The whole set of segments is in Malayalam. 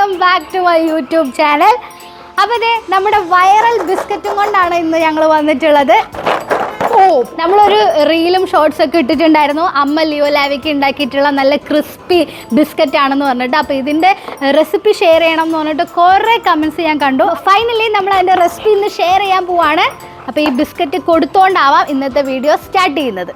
Welcome back to my YouTube channel അപ്പോൾ ഇതേ നമ്മുടെ വൈറൽ ബിസ്ക്കറ്റും കൊണ്ടാണ് ഇന്ന് ഞങ്ങൾ വന്നിട്ടുള്ളത്. ഓ. നമ്മളൊരു റീലും ഷോർട്സ് ഒക്കെ ഇട്ടിട്ടുണ്ടായിരുന്നു. അമ്മ ലിയോ ലാവിക്ക് ഉണ്ടാക്കിയിട്ടുള്ള നല്ല ക്രിസ്പി ബിസ്ക്കറ്റ് ആണെന്ന് പറഞ്ഞിട്ട്. അപ്പോൾ ഇതിന്റെ റെസിപ്പി ഷെയർ ചെയ്യണം എന്ന് പറഞ്ഞിട്ട് കുറേ കമൻസ് ഞാൻ കണ്ടു. ഫൈനലി നമ്മൾ അതിന്റെ റെസിപ്പി ഇന്ന് ഷെയർ ചെയ്യാൻ പോവാണ്. അപ്പോൾ ഈ ബിസ്ക്കറ്റ് കൊടുത്തോണ്ടാവാം ഇന്നത്തെ വീഡിയോ സ്റ്റാർട്ട് ചെയ്യുന്നത്.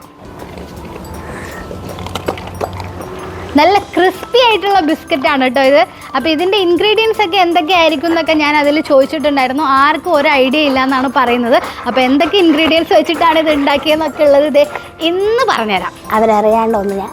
നല്ല ക്രിസ്പി ആയിട്ടുള്ള ബിസ്ക്കറ്റ് ആണ് കേട്ടോ ഇത്. അപ്പോൾ ഇതിന്റെ ഇൻഗ്രീഡിയൻസ് ഒക്കെ എന്തൊക്കെയായിരിക്കും എന്നൊക്കെ ഞാൻ അതിൽ ചോദിച്ചിട്ടുണ്ടായിരുന്നു. ആർക്കും ഒരു ഐഡിയ ഇല്ല എന്നാണ് പറയുന്നത്. അപ്പോൾ എന്തൊക്കെ ഇൻഗ്രീഡിയൻസ് വെച്ചിട്ടാണ് ഇത് ഉണ്ടാക്കിയതെന്നൊക്കെ ഉള്ളത് ഇത് ഇന്ന് പറഞ്ഞുതരാം. അവരറിയാണ്ട് ഒന്ന് ഞാൻ.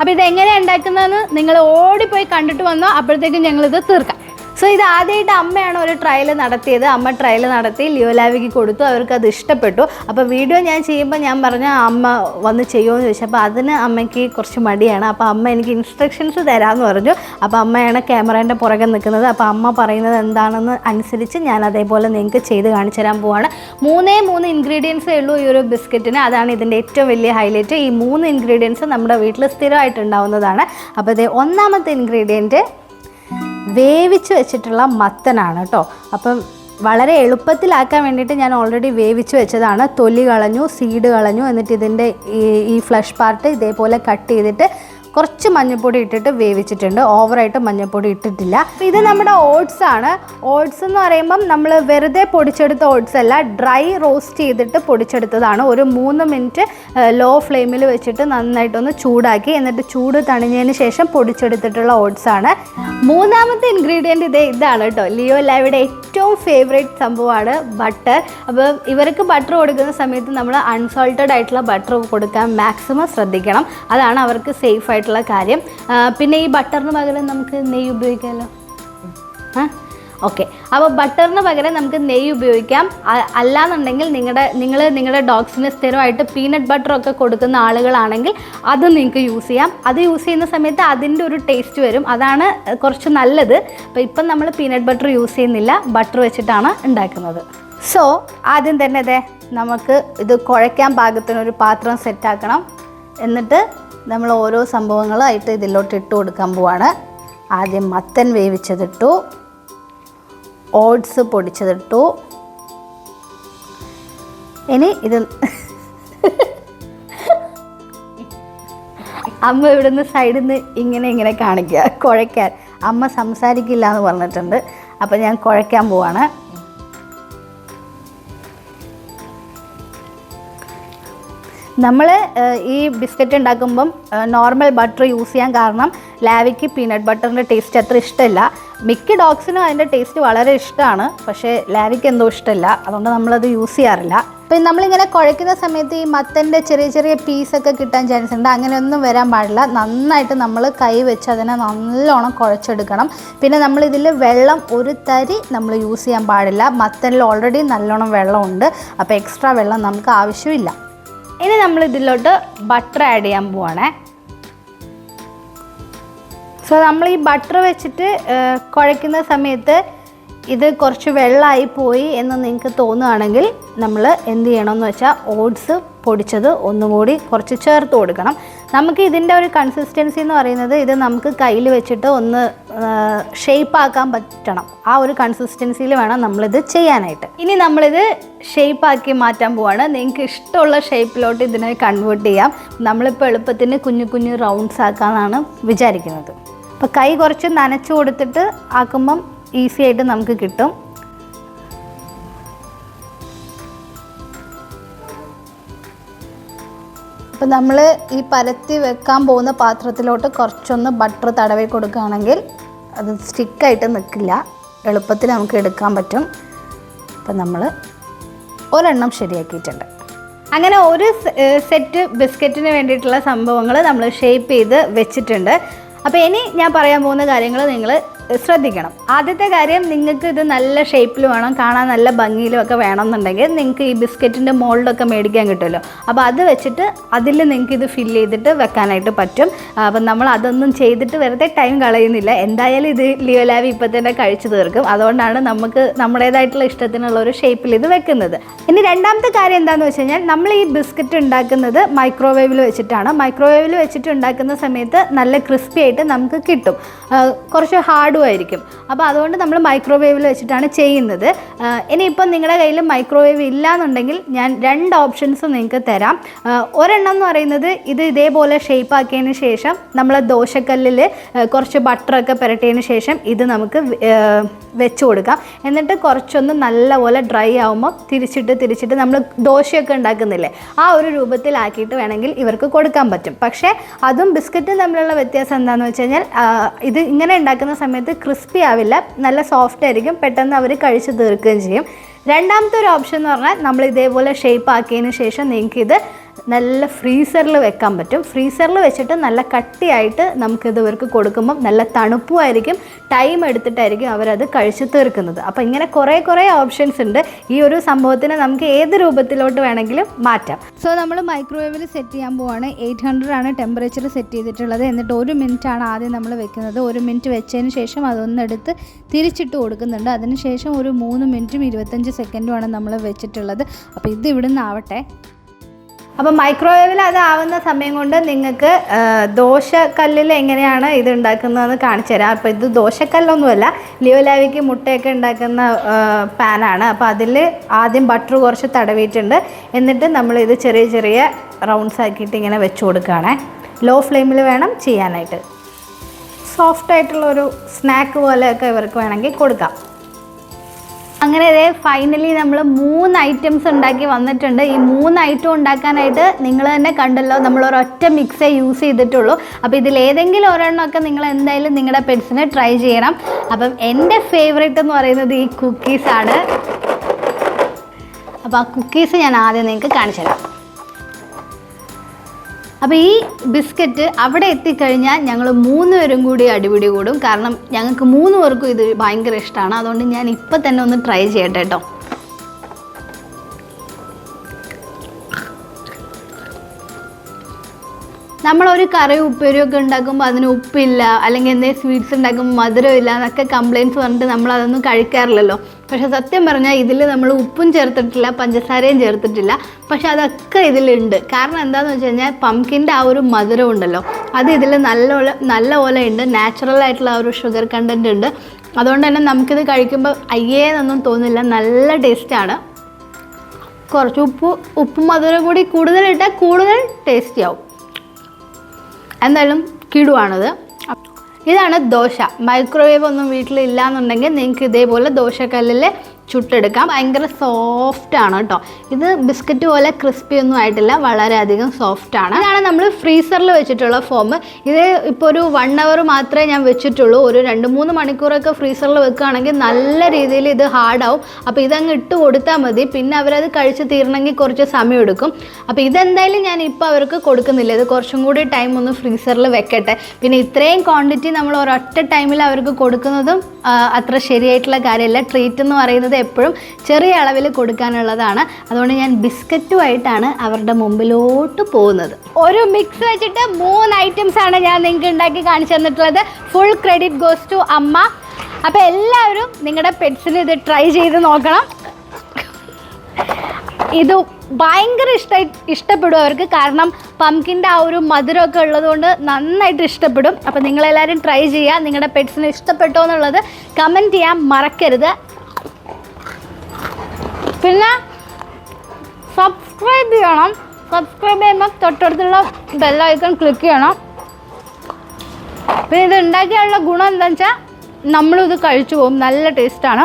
അപ്പോൾ ഇത് എങ്ങനെയാണ് ഉണ്ടാക്കുന്നതെന്ന് നിങ്ങൾ ഓടിപ്പോയി കണ്ടിട്ട് വന്നോ അപ്പോഴത്തേക്കും ഞങ്ങളിത് തീർക്കാം. സോ ഇത് ആദ്യമായിട്ട് അമ്മയാണ് ഒരു ട്രയൽ നടത്തിയത്. അമ്മ ട്രയൽ നടത്തി ലിയോലാവിക്ക് കൊടുത്തു. അവർക്ക് അത് ഇഷ്ടപ്പെട്ടു. അപ്പോൾ വീഡിയോ ഞാൻ ചെയ്യുമ്പോൾ ഞാൻ പറഞ്ഞ അമ്മ വന്ന് ചെയ്യുമോ എന്ന് ചോദിച്ചപ്പോൾ അതിന് അമ്മയ്ക്ക് കുറച്ച് മടിയാണ്. അപ്പോൾ അമ്മ എനിക്ക് ഇൻസ്ട്രക്ഷൻസ് തരാമെന്ന് പറഞ്ഞു. അപ്പോൾ അമ്മയാണ് ക്യാമറേന്റെ പുറകെ നിൽക്കുന്നത്. അപ്പോൾ അമ്മ പറയുന്നത് എന്താണെന്ന് അനുസരിച്ച് ഞാൻ അതേപോലെ നിങ്ങൾക്ക് ചെയ്ത് കാണിച്ചു തരാൻ പോവാണ്. മൂന്നേ മൂന്ന് ഇൻഗ്രീഡിയൻസേ ഉള്ളൂ ഈ ഒരു ബിസ്ക്കറ്റിന്. അതാണ് ഇതിന്റെ ഏറ്റവും വലിയ ഹൈലൈറ്റ് ഈ മൂന്ന് ഇൻഗ്രീഡിയൻസ് നമ്മുടെ വീട്ടിൽ സ്ഥിരമായിട്ടുണ്ടാവുന്നതാണ് അപ്പോൾ ഇത് ഒന്നാമത്തെ ഇൻഗ്രീഡിയന്റ് വേവിച്ച് വെച്ചിട്ടുള്ള മത്തനാണ് കേട്ടോ. അപ്പം വളരെ എളുപ്പത്തിലാക്കാൻ വേണ്ടിയിട്ട് ഞാൻ ഓൾറെഡി വേവിച്ച് വെച്ചതാണ്. തൊലി കളഞ്ഞു സീഡ് കളഞ്ഞു എന്നിട്ട് ഇതിന്റെ ഈ ഫ്ലഷ് പാർട്ട് ഇതേപോലെ കട്ട് ചെയ്തിട്ട് കുറച്ച് മഞ്ഞൾപ്പൊടി ഇട്ടിട്ട് വേവിച്ചിട്ടുണ്ട്. ഓവറായിട്ട് മഞ്ഞൾപ്പൊടി ഇട്ടിട്ടില്ല. ഇത് നമ്മുടെ ഓട്സ് ആണ്. ഓട്സ് എന്ന് പറയുമ്പം നമ്മൾ വെറുതെ പൊടിച്ചെടുത്ത ഓട്സ് അല്ല ഡ്രൈ റോസ്റ്റ് ചെയ്തിട്ട് പൊടിച്ചെടുത്തതാണ്. ഒരു മൂന്ന് മിനിറ്റ് ലോ ഫ്ലെയിമിൽ വെച്ചിട്ട് നന്നായിട്ടൊന്ന് ചൂടാക്കി എന്നിട്ട് ചൂട് തണിഞ്ഞതിന് ശേഷം പൊടിച്ചെടുത്തിട്ടുള്ള ഓട്സ് ആണ്. മൂന്നാമത്തെ ഇൻഗ്രീഡിയന്റ് ഇതേ ഇതാണ് കേട്ടോ. ലിയോ ലാവിയുടെ ഏറ്റവും ഫേവറേറ്റ് സംഭവമാണ് ബട്ടർ. അപ്പോൾ ഇവർക്ക് ബട്ടർ കൊടുക്കുന്ന സമയത്ത് നമ്മൾ അൺസോൾട്ടഡ് ആയിട്ടുള്ള ബട്ടർ കൊടുക്കാൻ മാക്സിമം ശ്രദ്ധിക്കണം. അതാണ് അവർക്ക് സേഫ് ആയിട്ടുള്ള കാര്യം. പിന്നെ ഈ ബട്ടറിന് പകരം നമുക്ക് നെയ്യ് ഉപയോഗിക്കാമല്ലോ ഓക്കെ. അപ്പോൾ ബട്ടറിന് പകരം നമുക്ക് നെയ്യ് ഉപയോഗിക്കാം. അല്ലാന്നുണ്ടെങ്കിൽ നിങ്ങളുടെ നിങ്ങൾ നിങ്ങളുടെ ഡോഗ്സിന് സ്ഥിരമായിട്ട് പീനട്ട് ബട്ടറൊക്കെ കൊടുക്കുന്ന ആളുകളാണെങ്കിൽ അത് നിങ്ങൾക്ക് യൂസ് ചെയ്യാം. അത് യൂസ് ചെയ്യുന്ന സമയത്ത് അതിന്റെ ഒരു ടേസ്റ്റ് വരും. അതാണ് കുറച്ച് നല്ലത്. അപ്പോൾ ഇപ്പം നമ്മൾ പീനട്ട് ബട്ടർ യൂസ് ചെയ്യുന്നില്ല. ബട്ടർ വെച്ചിട്ടാണ് ഉണ്ടാക്കുന്നത്. സോ ആദ്യം തന്നെ അതെ നമുക്ക് ഇത് കുഴയ്ക്കാൻ പാകത്തിനൊരു പാത്രം സെറ്റാക്കണം എന്നിട്ട് നമ്മൾ ഓരോ സംഭവങ്ങളായിട്ട് ഇതിലോട്ട് ഇട്ട് കൊടുക്കാൻ പോവാണ്. ആദ്യം മത്തൻ വേവിച്ചതിട്ടു. ഓട്സ് പൊടിച്ചതിട്ടു. ഇനി ഇത് അമ്മ ഇവിടുന്ന് സൈഡിൽ നിന്ന് ഇങ്ങനെ ഇങ്ങനെ കാണിക്കുക. കുഴയ്ക്കാൻ. അമ്മ സംസാരിക്കില്ല എന്ന് പറഞ്ഞിട്ടുണ്ട്. അപ്പം ഞാൻ കുഴയ്ക്കാൻ പോവാണ്. നമ്മൾ ഈ ബിസ്ക്കറ്റ് ഉണ്ടാക്കുമ്പം നോർമൽ ബട്ടർ യൂസ് ചെയ്യാൻ കാരണം ലാവിക്ക് പീനട്ട് ബട്ടറിന്റെ ടേസ്റ്റ് അത്ര ഇഷ്ടമില്ല മിക്ക ഡോഗ്സിനും അതിന്റെ ടേസ്റ്റ് വളരെ ഇഷ്ടമാണ്. പക്ഷേ ലാവിക്ക് എന്തോ ഇഷ്ടമില്ല അതുകൊണ്ട് നമ്മളത് യൂസ് ചെയ്യാറില്ല. അപ്പം നമ്മളിങ്ങനെ കുഴയ്ക്കുന്ന സമയത്ത് ഈ മത്തന്റെ ചെറിയ ചെറിയ പീസൊക്കെ കിട്ടാൻ ചാൻസ് ഉണ്ട്. അങ്ങനെയൊന്നും വരാൻ പാടില്ല. നന്നായിട്ട് നമ്മൾ കൈ വെച്ച് അതിനെ നല്ലോണം കുഴച്ചെടുക്കണം. പിന്നെ നമ്മളിതിൽ വെള്ളം ഒരു തരി നമ്മൾ യൂസ് ചെയ്യാൻ പാടില്ല. മത്തനിൽ ഓൾറെഡി നല്ലോണം വെള്ളമുണ്ട്. അപ്പോൾ എക്സ്ട്രാ വെള്ളം നമുക്ക് ആവശ്യമില്ല. ഇനി നമ്മൾ ഇതിലോട്ട് ബട്ടർ ആഡ് ചെയ്യാൻ പോവാണേ. സോ നമ്മൾ ഈ ബട്ടർ വെച്ചിട്ട് കുഴയ്ക്കുന്ന സമയത്ത് ഇത് കുറച്ച് വെള്ളമായി പോയി എന്ന് നിങ്ങൾക്ക് തോന്നുകയാണെങ്കിൽ നമ്മൾ എന്ത് ചെയ്യണമെന്ന് വെച്ചാൽ ഓട്സ് പൊടിച്ചത് ഒന്നുകൂടി കുറച്ച് ചേർത്ത് കൊടുക്കണം. നമുക്ക് ഇതിന്റെ ഒരു കൺസിസ്റ്റൻസി എന്ന് പറയുന്നത് ഇത് നമുക്ക് കയ്യിൽ വെച്ചിട്ട് ഒന്ന് ഷേപ്പ് ആക്കാൻ പറ്റണം. ആ ഒരു കൺസിസ്റ്റൻസിയിൽ വേണം നമ്മളിത് ചെയ്യാനായിട്ട്. ഇനി നമ്മളിത് ഷേപ്പ് ആക്കി മാറ്റാൻ പോവാണ്. നിങ്ങൾക്ക് ഇഷ്ടമുള്ള ഷേപ്പിലോട്ട് ഇതിനെ കൺവേർട്ട് ചെയ്യാം. നമ്മളിപ്പോൾ എളുപ്പത്തിന് കുഞ്ഞു കുഞ്ഞു റൗണ്ട്സ് ആക്കാമെന്നാണ് വിചാരിക്കുന്നത്. അപ്പോൾ കൈ കുറച്ച് നനച്ചു കൊടുത്തിട്ട് ആക്കുമ്പം ഈസി ആയിട്ട് നമുക്ക് കിട്ടും. അപ്പോൾ നമ്മൾ ഈ പരത്തി വെക്കാൻ പോകുന്ന പാത്രത്തിലോട്ട് കുറച്ചൊന്ന് ബട്ടർ തടവി കൊടുക്കുകയാണെങ്കിൽ അത് സ്റ്റിക്കായിട്ട് നിൽക്കില്ല. എളുപ്പത്തിൽ നമുക്ക് എടുക്കാൻ പറ്റും. അപ്പം നമ്മൾ ഒരെണ്ണം ശരിയാക്കിയിട്ടുണ്ട്. അങ്ങനെ ഒരു സെറ്റ് ബിസ്ക്കറ്റിന് വേണ്ടിയിട്ടുള്ള സംഭവങ്ങൾ നമ്മൾ ഷേപ്പ് ചെയ്ത് വെച്ചിട്ടുണ്ട്. അപ്പോൾ ഇനി ഞാൻ പറയാൻ പോകുന്ന കാര്യങ്ങൾ നിങ്ങൾ ശ്രദ്ധിക്കണം. ആദ്യത്തെ കാര്യം നിങ്ങൾക്ക് ഇത് നല്ല ഷേപ്പിൽ വേണം കാണാൻ നല്ല ഭംഗിയിലും ഒക്കെ വേണമെന്നുണ്ടെങ്കിൽ നിങ്ങൾക്ക് ഈ ബിസ്ക്കറ്റിന്റെ മോൾഡൊക്കെ മേടിക്കാൻ കിട്ടുമല്ലോ. അപ്പോൾ അത് വെച്ചിട്ട് അതിൽ നിങ്ങൾക്ക് ഇത് ഫില്ല് ചെയ്തിട്ട് വെക്കാനായിട്ട് പറ്റും. അപ്പം നമ്മൾ അതൊന്നും ചെയ്തിട്ട് വെറുതെ ടൈം കളയുന്നില്ല. എന്തായാലും ഇത് ലിയോലാവി ഇപ്പം തന്നെ കഴിച്ചു തീർക്കും. അതുകൊണ്ടാണ് നമുക്ക് നമ്മുടേതായിട്ടുള്ള ഇഷ്ടത്തിനുള്ള ഒരു ഷേപ്പിൽ ഇത് വെക്കുന്നത്. ഇനി രണ്ടാമത്തെ കാര്യം എന്താണെന്ന് വെച്ച് കഴിഞ്ഞാൽ നമ്മൾ ഈ ബിസ്ക്കറ്റ് ഉണ്ടാക്കുന്നത് മൈക്രോവേവിൽ വെച്ചിട്ടാണ്. മൈക്രോവേവിൽ വെച്ചിട്ട് ഉണ്ടാക്കുന്ന സമയത്ത് നല്ല ക്രിസ്പി ആയിട്ട് നമുക്ക് കിട്ടും. കുറച്ച് ഹാർഡും ആയിരിക്കും അപ്പോൾ അതുകൊണ്ട് നമ്മൾ മൈക്രോവേവിൽ വെച്ചിട്ടാണ് ചെയ്യുന്നത്. ഇനി ഇനിയിപ്പം നിങ്ങളുടെ കയ്യിൽ മൈക്രോവേവ് ഇല്ല എന്നുണ്ടെങ്കിൽ ഞാൻ രണ്ട് ഓപ്ഷൻസ് നിങ്ങൾക്ക് തരാം. ഒരെണ്ണം എന്ന് പറയുന്നത് ഇത് ഇതേപോലെ ഷേപ്പ് ആക്കിയതിന് ശേഷം നമ്മൾ ദോശക്കല്ലിൽ കുറച്ച് ബട്ടറൊക്കെ പുരട്ടിയതിന് ശേഷം ഇത് നമുക്ക് വെച്ച് കൊടുക്കാം. എന്നിട്ട് കുറച്ചൊന്ന് നല്ലപോലെ ഡ്രൈ ആകുമ്പോൾ തിരിച്ചിട്ട് തിരിച്ചിട്ട് നമ്മൾ ദോശയൊക്കെ ഉണ്ടാക്കുന്നില്ലേ ആ ഒരു രൂപത്തിലാക്കിയിട്ട് വേണമെങ്കിൽ ഇവർക്ക് കൊടുക്കാൻ പറ്റും. പക്ഷേ അതും ബിസ്ക്കറ്റും തമ്മിലുള്ള വ്യത്യാസം എന്താണെന്ന് വെച്ച് കഴിഞ്ഞാൽ ഇത് ഇങ്ങനെ ഉണ്ടാക്കുന്ന സമയത്ത് ക്രിസ്പി ആവില്ല. നല്ല സോഫ്റ്റ് ആയിരിക്കും. പെട്ടെന്ന് അവർ കഴിച്ച് തീർക്കുകയും ചെയ്യും. രണ്ടാമത്തെ ഒരു ഓപ്ഷൻ എന്ന് പറഞ്ഞാൽ നമ്മൾ ഇതേപോലെ ഷേപ്പ് ആക്കിയതിന് ശേഷം നിങ്ങൾക്ക് ഇത് നല്ല ഫ്രീസറിൽ വെക്കാൻ പറ്റും. ഫ്രീസറിൽ വെച്ചിട്ട് നല്ല കട്ടിയായിട്ട് നമുക്കിത് ഇവർക്ക് കൊടുക്കുമ്പം നല്ല തണുപ്പുമായിരിക്കും. ടൈം എടുത്തിട്ടായിരിക്കും അവരത് കഴിച്ചു തീർക്കുന്നത്. അപ്പോൾ ഇങ്ങനെ കുറേ കുറേ ഓപ്ഷൻസ് ഉണ്ട്. ഈ ഒരു സംഭവത്തിന് നമുക്ക് ഏത് രൂപത്തിലോട്ട് വേണമെങ്കിലും മാറ്റാം. സോ നമ്മൾ മൈക്രോവേവിൽ സെറ്റ് ചെയ്യാൻ പോവാണ്. എയ്റ്റ് ഹൺഡ്രഡ് ആണ് ടെമ്പറേച്ചർ സെറ്റ് ചെയ്തിട്ടുള്ളത്. എന്നിട്ട് ഒരു മിനിറ്റ് ആണ് ആദ്യം നമ്മൾ വെക്കുന്നത്. ഒരു മിനിറ്റ് വെച്ചതിന് ശേഷം അതൊന്നെടുത്ത് തിരിച്ചിട്ട് കൊടുക്കുന്നുണ്ട്. അതിനുശേഷം ഒരു മൂന്ന് മിനിറ്റും ഇരുപത്തഞ്ച് സെക്കൻഡുമാണ് നമ്മൾ വെച്ചിട്ടുള്ളത്. അപ്പോൾ ഇത് ഇവിടുന്ന് ആവട്ടെ. അപ്പോൾ മൈക്രോവേവിൽ അതാവുന്ന സമയം കൊണ്ട് നിങ്ങൾക്ക് ദോശക്കല്ലിൽ എങ്ങനെയാണ് ഇത് ഉണ്ടാക്കുന്നതെന്ന് കാണിച്ചു തരാം. അപ്പോൾ ഇത് ദോശക്കല്ലൊന്നുമല്ല ലിയോലാവിക്ക് മുട്ടയൊക്കെ ഉണ്ടാക്കുന്ന പാനാണ്. അപ്പോൾ അതിൽ ആദ്യം ബട്ടർ കുറച്ച് തടവിയിട്ടുണ്ട്. എന്നിട്ട് നമ്മൾ ഇത് ചെറിയ ചെറിയ റൗണ്ട്സ് ആക്കിയിട്ട് ഇങ്ങനെ വെച്ച് കൊടുക്കുകയാണേ. ലോ ഫ്ലെയിമിൽ വേണം ചെയ്യാനായിട്ട്. സോഫ്റ്റ് ആയിട്ടുള്ളൊരു സ്നാക്ക് പോലെയൊക്കെ ഇവർക്ക് വേണമെങ്കിൽ കൊടുക്കാം. അങ്ങനെ ഇതേ ഫൈനലി നമ്മൾ മൂന്ന് ഐറ്റംസ് ഉണ്ടാക്കി വന്നിട്ടുണ്ട്. ഈ മൂന്ന് ഐറ്റം ഉണ്ടാക്കാനായിട്ട് നിങ്ങൾ തന്നെ കണ്ടല്ലോ നമ്മൾ ഒരൊറ്റ മിക്സേ യൂസ് ചെയ്തിട്ടുള്ളൂ. അപ്പോൾ ഇതിൽ ഏതെങ്കിലും ഒരെണ്ണമൊക്കെ നിങ്ങൾ എന്തായാലും നിങ്ങളുടെ പെറ്റ്സിനെ ട്രൈ ചെയ്യണം. അപ്പം എന്റെ ഫേവറേറ്റ് എന്ന് പറയുന്നത് ഈ കുക്കീസാണ് അപ്പോൾ ആ കുക്കീസ് ഞാൻ ആദ്യം നിങ്ങൾക്ക് കാണിച്ചു തരാം അപ്പോൾ ഈ ബിസ്ക്കറ്റ് അവിടെ എത്തിക്കഴിഞ്ഞാൽ ഞങ്ങൾ മൂന്ന് പേരും കൂടി അടിപിടി കൂടും. കാരണം ഞങ്ങൾക്ക് മൂന്ന് പേർക്കും ഇത് ഭയങ്കര ഇഷ്ടമാണ്. അതുകൊണ്ട് ഞാൻ ഇപ്പം തന്നെ ഒന്ന് ട്രൈ ചെയ്യട്ടെ കേട്ടോ നമ്മളൊരു കറി ഉപ്പേരിയൊക്കെ ഉണ്ടാക്കുമ്പോൾ അതിന് ഉപ്പില്ല അല്ലെങ്കിൽ എന്തെങ്കിലും സ്വീറ്റ്സ് ഉണ്ടാക്കുമ്പോൾ മധുരമില്ല എന്നൊക്കെ കംപ്ലയിന്റ്സ് പറഞ്ഞിട്ട് നമ്മൾ അതൊന്നും കഴിക്കാറില്ലല്ലോ. പക്ഷെ സത്യം പറഞ്ഞാൽ ഇതിൽ നമ്മൾ ഉപ്പും ചേർത്തിട്ടില്ല പഞ്ചസാരയും ചേർത്തിട്ടില്ല. പക്ഷെ അതൊക്കെ ഇതിലുണ്ട്. കാരണം എന്താണെന്ന് വെച്ച് കഴിഞ്ഞാൽ പംകിന്റെ ആ ഒരു മധുരം ഉണ്ടല്ലോ. അത് ഇതിൽ നല്ല നല്ല പോലെ ഉണ്ട്. നാച്ചുറൽ ആയിട്ടുള്ള ഒരു ഷുഗർ കണ്ടന്റ് ഉണ്ട്. അതുകൊണ്ട് തന്നെ നമുക്കിത് കഴിക്കുമ്പോൾ അയ്യേ എന്നൊന്നും തോന്നില്ല. നല്ല ടേസ്റ്റാണ് കുറച്ച് ഉപ്പ് ഉപ്പും മധുരം കൂടി കൂടുതലിട്ടാൽ കൂടുതൽ ടേസ്റ്റി ആവും. എന്തായാലും കിടുവാണിത്. ഇതാണ് ദോശ. മൈക്രോവേവ് ഒന്നും വീട്ടിലില്ല എന്നുണ്ടെങ്കിൽ നിങ്ങൾക്ക് ഇതേപോലെ ദോശക്കല്ലിൽ ചുട്ടെടുക്കാം. ഭയങ്കര സോഫ്റ്റ് ആണ് കേട്ടോ. ഇത് ബിസ്ക്കറ്റ് പോലെ ക്രിസ്പി ഒന്നും ആയിട്ടില്ല വളരെയധികം സോഫ്റ്റ് ആണ്. ഇതാണ് നമ്മൾ ഫ്രീസറിൽ വെച്ചിട്ടുള്ള ഫോം ഇത് ഇപ്പോൾ ഒരു വൺ അവർ മാത്രമേ ഞാൻ വെച്ചിട്ടുള്ളൂ. ഒരു രണ്ട് മൂന്ന് മണിക്കൂറൊക്കെ ഫ്രീസറിൽ വെക്കുകയാണെങ്കിൽ നല്ല രീതിയിൽ ഇത് ഹാർഡാവും അപ്പോൾ ഇതങ്ങ് ഇട്ട് കൊടുത്താൽ മതി. പിന്നെ അവരത് കഴിച്ച് തീരണമെങ്കിൽ കുറച്ച് സമയം എടുക്കും. അപ്പോൾ ഇതെന്തായാലും ഞാൻ ഇപ്പോൾ അവർക്ക് കൊടുക്കുന്നില്ല. ഇത് കുറച്ചും കൂടി ടൈം ഒന്ന് ഫ്രീസറിൽ വെക്കട്ടെ. പിന്നെ ഇത്രയും ക്വാണ്ടിറ്റി നമ്മൾ ഒരൊറ്റ ടൈമിൽ അവർക്ക് കൊടുക്കുന്നതും അത്ര ശരിയായിട്ടുള്ള കാര്യമല്ല. ട്രീറ്റ് എന്ന് പറയുന്നത് എപ്പോഴും ചെറിയ അളവിൽ കൊടുക്കാനുള്ളതാണ്. അതുകൊണ്ട് ഞാൻ ബിസ്ക്കറ്റുമായിട്ടാണ് അവരുടെ മുമ്പിലോട്ട് പോകുന്നത്. ഒരു മിക്സ് വെച്ചിട്ട് മൂന്ന് ഐറ്റംസ് ആണ് ഞാൻ നിങ്ങൾക്ക് ഉണ്ടാക്കി കാണിച്ചു തന്നിട്ടുള്ളത്. ഫുൾ ക്രെഡിറ്റ് ഗോസ് ടു അമ്മ. അപ്പോൾ എല്ലാവരും നിങ്ങളുടെ പെറ്റ്സിന് ഇത് ട്രൈ ചെയ്ത് നോക്കണം. ഇത് ഭയങ്കര ഇഷ്ട ഇഷ്ടപ്പെടും അവർക്ക്. കാരണം പംകിന്റെ ആ ഒരു മധുരമൊക്കെ ഉള്ളതുകൊണ്ട് നന്നായിട്ട് ഇഷ്ടപ്പെടും. അപ്പോൾ നിങ്ങളെല്ലാവരും ട്രൈ ചെയ്യുക. നിങ്ങളുടെ പെറ്റ്സിന് ഇഷ്ടപ്പെട്ടോ എന്നുള്ളത് കമന്റ് ചെയ്യാൻ മറക്കരുത്. പിന്നെ സബ്സ്ക്രൈബ് ചെയ്യണം. സബ്സ്ക്രൈബ് ചെയ്യുമ്പോൾ തൊട്ടടുത്തുള്ള ബെല്ലൈക്കൺ ക്ലിക്ക് ചെയ്യണം. പിന്നെ ഇത് ഉണ്ടാക്കിയുള്ള ഗുണം എന്താണെന്ന് വെച്ചാൽ നമ്മളിത് കഴിച്ചു പോകും. നല്ല ടേസ്റ്റാണ്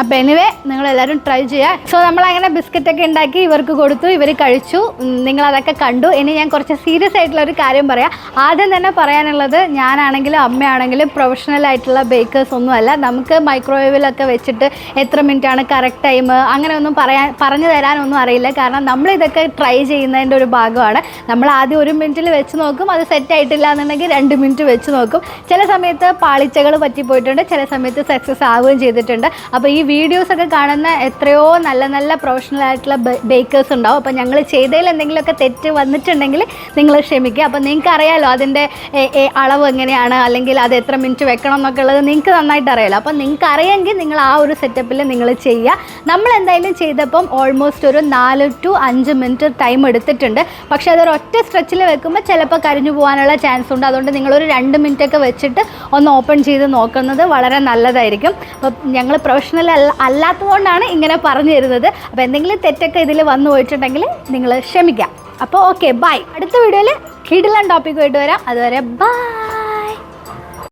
അപ്പോൾ എനിവേ നിങ്ങളെല്ലാവരും ട്രൈ ചെയ്യുക സോ നമ്മൾ നമ്മളങ്ങനെ ബിസ്ക്കറ്റൊക്കെ ഉണ്ടാക്കി ഇവർക്ക് കൊടുത്തു ഇവർ കഴിച്ചു. നിങ്ങൾ അതൊക്കെ കണ്ടു. ഇനി ഞാൻ കുറച്ച് സീരിയസ് ആയിട്ടുള്ള ഒരു കാര്യം പറയാം. ആദ്യം തന്നെ പറയാനുള്ളത് ഞാനാണെങ്കിലും അമ്മയാണെങ്കിലും പ്രൊഫഷണൽ ആയിട്ടുള്ള ബേക്കേഴ്സ് ഒന്നുമല്ല. നമുക്ക് മൈക്രോവേവിലൊക്കെ വെച്ചിട്ട് എത്ര മിനിറ്റ് ആണ് കറക്റ്റ് ടൈം അങ്ങനെ ഒന്നും പറയാൻ പറഞ്ഞു തരാനൊന്നും അറിയില്ല. കാരണം നമ്മൾ ഇതൊക്കെ ട്രൈ ചെയ്യുന്നതിന്റെ ഒരു ഭാഗമാണ്. നമ്മൾ ആദ്യം ഒരു മിനിറ്റിൽ വെച്ച് നോക്കും. അത് സെറ്റ് ആയിട്ടില്ല എന്നുണ്ടെങ്കിൽ രണ്ട് മിനിറ്റ് വെച്ച് നോക്കും. ചില സമയത്ത് പാളിച്ചകൾ പറ്റിപ്പോയിട്ടുണ്ട്. ചില സമയത്ത് സക്സസ് ആവുകയും ചെയ്തിട്ടുണ്ട്. അപ്പോൾ ഈ വീഡിയോസ് ഒക്കെ കാണുന്ന എത്രയോ നല്ല നല്ല പ്രൊഫഷണൽ ആയിട്ടുള്ള ബേക്കേഴ്സ് ഉണ്ടാവും. അപ്പോൾ ഞങ്ങൾ ചെയ്തതിൽ എന്തെങ്കിലുമൊക്കെ തെറ്റ് വന്നിട്ടുണ്ടെങ്കിൽ നിങ്ങൾ ക്ഷമിക്കുക. അപ്പോൾ നിങ്ങൾക്ക് അറിയാലോ അതിന്റെ അളവ് എങ്ങനെയാണ്? അല്ലെങ്കിൽ അത് എത്ര മിനിറ്റ് വെക്കണം എന്നൊക്കെ ഉള്ളത് നിങ്ങൾക്ക് നന്നായിട്ട് അറിയാലോ. അപ്പോൾ നിങ്ങൾക്ക് അറിയാമെങ്കിൽ നിങ്ങൾ ആ ഒരു സെറ്റപ്പിൽ നിങ്ങൾ ചെയ്യുക. നമ്മൾ എന്തായാലും ചെയ്തപ്പം ഓൾമോസ്റ്റ് ഒരു നാല് ടു അഞ്ച് മിനിറ്റ് ടൈം എടുത്തിട്ടുണ്ട്. പക്ഷേ അതൊരു ഒറ്റ സ്ട്രെച്ചിൽ വെക്കുമ്പോൾ ചിലപ്പോൾ കരിഞ്ഞു പോകാനുള്ള ചാൻസ് ഉണ്ട്. അതുകൊണ്ട് നിങ്ങളൊരു രണ്ട് മിനിറ്റ് ഒക്കെ വെച്ചിട്ട് ഒന്ന് ഓപ്പൺ ചെയ്ത് നോക്കുന്നത് വളരെ നല്ലതായിരിക്കും. അപ്പോൾ ഞങ്ങൾ പ്രൊഫഷണൽ അല്ലാത്തതുകൊണ്ടാണ് ഇങ്ങനെ പറഞ്ഞു തരുന്നത്. അപ്പോൾ എന്തെങ്കിലും തെറ്റൊക്കെ ഇതിൽ വന്നു പോയിട്ടുണ്ടെങ്കിൽ നിങ്ങൾ ക്ഷമിക്കാം. അപ്പോൾ ഓക്കെ ബൈ അടുത്ത വീഡിയോയിൽ കിടിലൻ ടോപ്പിക്കുമായിട്ട് വരാം. അതുവരെ ബൈ